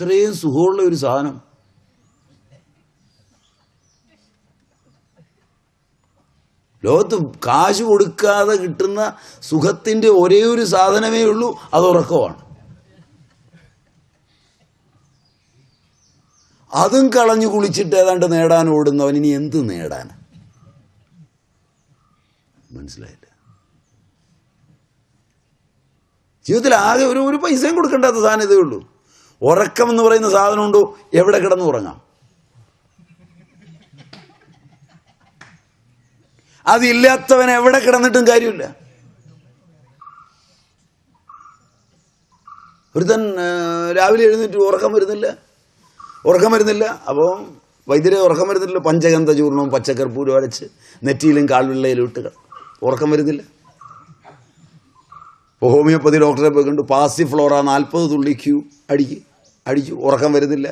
ഇത്രയും സുഖമുള്ള ഒരു സാധനം. ലോകത്ത് കാശ് കൊടുക്കാതെ കിട്ടുന്ന സുഖത്തിന്റെ ഒരേ ഒരു സാധനമേ ഉള്ളൂ അത് ഉറക്കമാണ്. അതും കളഞ്ഞു കുളിച്ചിട്ട് ഏതാണ്ട് നേടാൻ ഓടുന്നവൻ ഇനി എന്ത് നേടാൻ? മനസ്സിലായില്ല. ജീവിതത്തിൽ ആകെ ഒരു ഒരു പൈസയും കൊടുക്കേണ്ടാത്ത സാധനം ഇതേ ഉള്ളൂ. ഉറക്കം എന്ന് പറയുന്ന സാധനം ഉണ്ടോ എവിടെ കിടന്ന് ഉറങ്ങാം? അതില്ലാത്തവൻ എവിടെ കിടന്നിട്ടും കാര്യമില്ല. ഒരുത്തൻ രാവിലെ എഴുന്നേറ്റ് ഉറക്കം വരുന്നില്ല. ഉറക്കം വരുന്നില്ല. അപ്പോൾ വൈദ്യരെ ഉറക്കം വരുന്നില്ല. പഞ്ചഗന്ധ ചൂർണവും പച്ചക്കർപ്പൂരും അരച്ച് നെറ്റിയിലും കാൽവിള്ളയിലും ഇട്ട്. ഉറക്കം വരുന്നില്ല. ഇപ്പോൾ ഹോമിയോപ്പതി ഡോക്ടറെ പോയി കണ്ടു പാസിഫ്ലോറ നാൽപ്പത് തുള്ളി ക്യൂ അടിക്ക്. അടിച്ചു ഉറക്കം വരുന്നില്ല.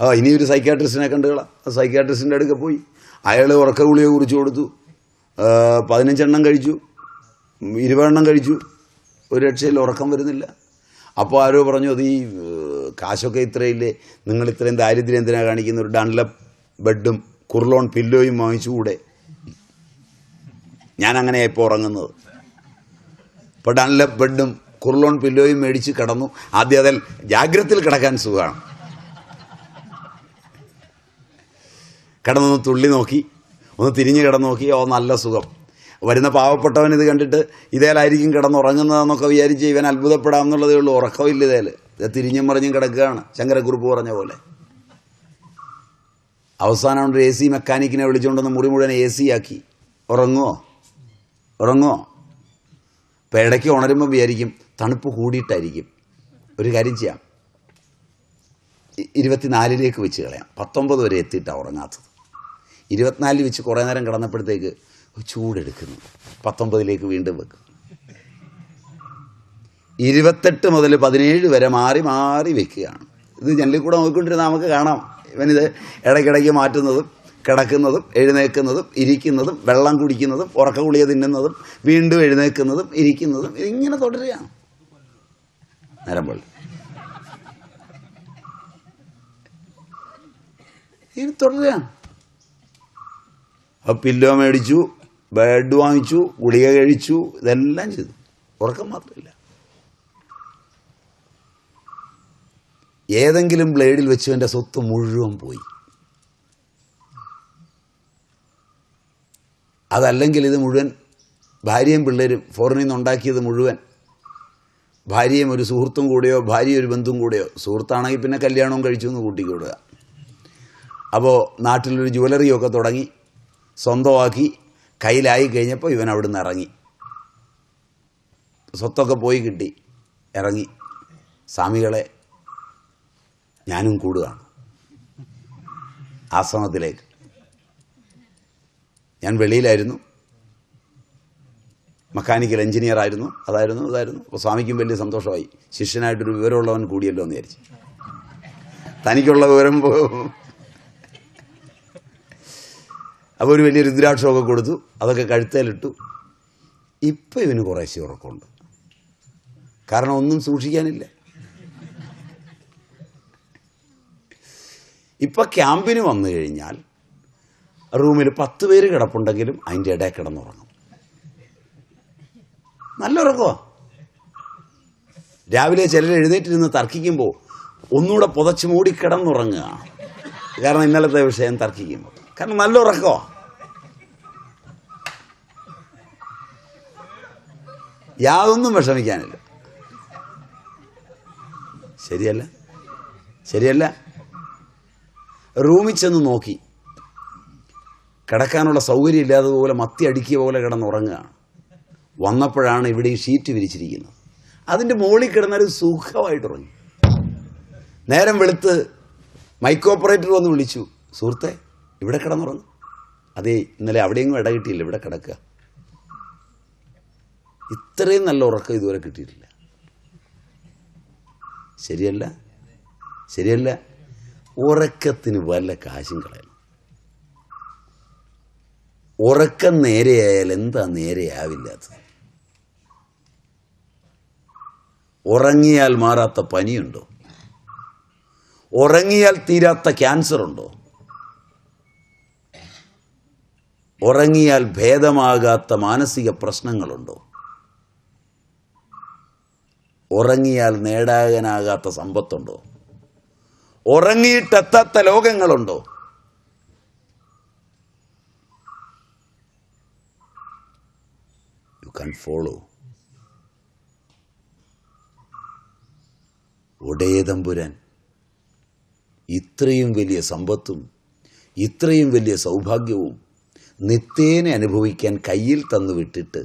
ആ ഇനി ഒരു സൈക്കാട്രിസ്റ്റിനെ കണ്ടുകളാം സൈക്കാട്രിസ്റ്റിന്റെ അടുക്ക പോയി. അയാൾ ഉറക്ക ഗുളിക കുറിച്ച് കൊടുത്തു. പതിനഞ്ചെണ്ണം കഴിച്ചു. ഇരുപതെണ്ണം കഴിച്ചു. ഒരു രക്ഷയിൽ ഉറക്കം വരുന്നില്ല. അപ്പോൾ ആരോ പറഞ്ഞു അത് ഈ കാശൊക്കെ ഇത്രയില്ലേ? നിങ്ങൾ ഇത്രയും ദാരിദ്ര്യം എന്തിനാണ് കാണിക്കുന്ന ഒരു ഡൺലപ്പ് ബെഡും കുർലോൺ പില്ലോയും വാങ്ങിച്ചുകൂടെ? ഞാൻ അങ്ങനെയാണ് ഇപ്പോൾ ഉറങ്ങുന്നത്. ഇപ്പോൾ ഡൺലപ്പ് ബെഡും കുർലോൺ പില്ലോയും മേടിച്ച് കിടന്നു. ആദ്യം അതിൽ ജാഗ്രതയിൽ കിടക്കാൻ സുഖമാണ്. കിടന്നൊന്ന് തുള്ളി നോക്കി ഒന്ന് തിരിഞ്ഞ് കിടന്ന് നോക്കി ഓ നല്ല സുഖം. വരുന്ന പാവപ്പെട്ടവൻ ഇത് കണ്ടിട്ട് ഇതേലായിരിക്കും കിടന്നുറങ്ങുന്നതെന്നൊക്കെ വിചാരിച്ച് ഇവൻ അത്ഭുതപ്പെടാം എന്നുള്ളതേ ഉള്ളൂ. ഉറക്കമില്ല ഇതേൽ ഇത് തിരിഞ്ഞും മറിഞ്ഞും കിടക്കുകയാണ്. ശങ്കരക്കുറിപ്പ് പറഞ്ഞ പോലെ. അവസാനം ഒരു എ സി മെക്കാനിക്കിനെ വിളിച്ചുകൊണ്ടൊന്ന് മുടി മുഴുവൻ എ സി ആക്കി. ഉറങ്ങുമോ ഉറങ്ങുമോ ഇപ്പം ഇടയ്ക്ക് ഉണരുമ്പോൾ വിചാരിക്കും തണുപ്പ് കൂടിയിട്ടായിരിക്കും. ഒരു കാര്യം ചെയ്യാം. ഇരുപത്തിനാലിലേക്ക് വെച്ച് കളയാം. പത്തൊമ്പത് വരെ എത്തിയിട്ടാണ് ഉറങ്ങാത്തത്. ഇരുപത്തിനാലിൽ വെച്ച് കുറേ നേരം കിടന്നപ്പോഴത്തേക്ക് ചൂടെടുക്കുന്നു. പത്തൊമ്പതിലേക്ക് വീണ്ടും വെക്കും. ഇരുപത്തെട്ട് മുതൽ പതിനേഴ് വരെ മാറി മാറി വെക്കുകയാണ്. ഇത് ജനലിൽ കൂടെ നോക്കിക്കൊണ്ടിരുന്ന നമുക്ക് കാണാം. ഇവനിത് ഇടയ്ക്കിടയ്ക്ക് മാറ്റുന്നതും കിടക്കുന്നതും എഴുന്നേൽക്കുന്നതും ഇരിക്കുന്നതും വെള്ളം കുടിക്കുന്നതും ഉറക്ക ഗുളിക തിന്നുന്നതും വീണ്ടും എഴുന്നേൽക്കുന്നതും ഇരിക്കുന്നതും ഇതിങ്ങനെ തുടരുകയാണ്. നേരം പോലെ ഇത് തുടരുകയാണ്. അപ്പോൾ പില്ലോ മേടിച്ചു ബെഡ് വാങ്ങിച്ചു ഗുളിക കഴിച്ചു ഇതെല്ലാം ചെയ്തു. ഉറക്കം മാത്രമില്ല. ഏതെങ്കിലും ബ്ലേഡിൽ വെച്ച് എന്റെ സ്വത്ത് മുഴുവൻ പോയി. അതല്ലെങ്കിൽ ഇത് മുഴുവൻ ഭാര്യയും പിള്ളേരും ഫോറിനിൽ നിന്ന് ഉണ്ടാക്കിയത് മുഴുവൻ ഭാര്യയും ഒരു സുഹൃത്തും കൂടെയോ ഭാര്യ ഒരു ബന്ധുവും കൂടെയോ സുഹൃത്താണെങ്കിൽ പിന്നെ കല്യാണവും കഴിച്ചു എന്ന് കൂട്ടിക്കൊടുക അപ്പോൾ നാട്ടിലൊരു ജ്വല്ലറിയൊക്കെ തുടങ്ങി സ്വന്തമാക്കി കയ്യിലായി കഴിഞ്ഞപ്പോൾ ഇവൻ അവിടെ നിന്ന് ഇറങ്ങി. സ്വത്തൊക്കെ പോയി കിട്ടി ഇറങ്ങി. സ്വാമികളെ ഞാനും കൂടുകയാണ്. ആശ്രമത്തിലേക്ക്. ഞാൻ വെളിയിലായിരുന്നു. മെക്കാനിക്കൽ എഞ്ചിനീയർ ആയിരുന്നു. അതായിരുന്നു അതായിരുന്നു അപ്പോൾ സ്വാമിക്കും വലിയ സന്തോഷമായി. ശിഷ്യനായിട്ടൊരു വിവരമുള്ളവൻ കൂടിയല്ലോ എന്ന് വിചാരിച്ചു. തനിക്കുള്ള വിവരം അപ്പോൾ ഒരു വലിയ രുദ്രാക്ഷമൊക്കെ കൊടുത്തു. അതൊക്കെ കഴുത്തേലിട്ടു. ഇപ്പം ഇവന് കുറേശ്ശെ ഉറക്കമുണ്ട്. കാരണം ഒന്നും സൂക്ഷിക്കാനില്ല. ഇപ്പം ക്യാമ്പിന് വന്നു കഴിഞ്ഞാൽ റൂമിൽ പത്ത് പേര് കിടപ്പുണ്ടെങ്കിലും അതിന്റെ ഇടയിൽ കിടന്നുറങ്ങും. നല്ല ഉറക്കോ രാവിലെ ചിലർ എഴുന്നേറ്റിരുന്ന് തർക്കിക്കുമ്പോൾ ഒന്നുകൂടെ പുതച്ച് മൂടി കിടന്നുറങ്ങുക. കാരണം ഇന്നലത്തെ വിഷയം തർക്കിക്കുമ്പോൾ കാരണം നല്ല ഉറക്കോ യാതൊന്നും വിഷമിക്കാനില്ല. ശരിയല്ല? ശരിയല്ല? റൂമിൽ ചെന്ന് നോക്കി. കിടക്കാനുള്ള സൗകര്യം ഇല്ലാത്തതുപോലെ മത്തി അടിക്കിയ പോലെ കിടന്നുറങ്ങുകയാണ് വന്നപ്പോഴാണ് ഇവിടെ ഈ ഷീറ്റ് വിരിച്ചിരിക്കുന്നത്. അതിന്റെ മുകളിൽ കിടന്നാൽ സുഖമായിട്ട് ഉറങ്ങി. നേരം വെളുത്ത് മൈക്ക് ഓപ്പറേറ്റർ വന്ന് വിളിച്ചു സുഹൃത്തെ ഇവിടെ കിടന്നുറങ്ങും. അതേ ഇന്നലെ അവിടെയെങ്കിലും ഇട കിട്ടിയില്ല ഇവിടെ കിടക്കുക. ഇത്രയും നല്ല ഉറക്കം ഇതുവരെ കിട്ടിയിട്ടില്ല. ശരിയല്ല? ശരിയല്ല? ഉറക്കത്തിന് വല്ല കാശും കളയണം ഉറക്കം നേരെയായാൽ എന്താ നേരെയാവില്ലാത്തത് ഉറങ്ങിയാൽ മാറാത്ത പനിയുണ്ടോ? ഉറങ്ങിയാൽ തീരാത്ത ക്യാൻസർ ഉണ്ടോ ഉറങ്ങിയാൽ ഭേദമാകാത്ത മാനസിക പ്രശ്നങ്ങളുണ്ടോ? ഉറങ്ങിയാൽ നേടാനാകാത്ത സമ്പത്തുണ്ടോ? ഉറങ്ങിയിട്ടെത്താത്ത ലോകങ്ങളുണ്ടോ? You follow. ഫോളോ ഇത്രയും വലിയ സമ്പത്തും ഇത്രയും വലിയ സൗഭാഗ്യവും നിത്യേനെ അനുഭവിക്കാൻ കയ്യിൽ തന്നുവിട്ടിട്ട്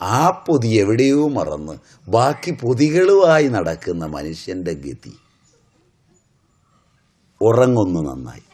ആ പൊതി എവിടെയോ മറന്ന് ബാക്കി പൊതികളുമായി നടക്കുന്ന മനുഷ്യന്റെ ഗതി ഉറങ്ങുന്നു നന്നായി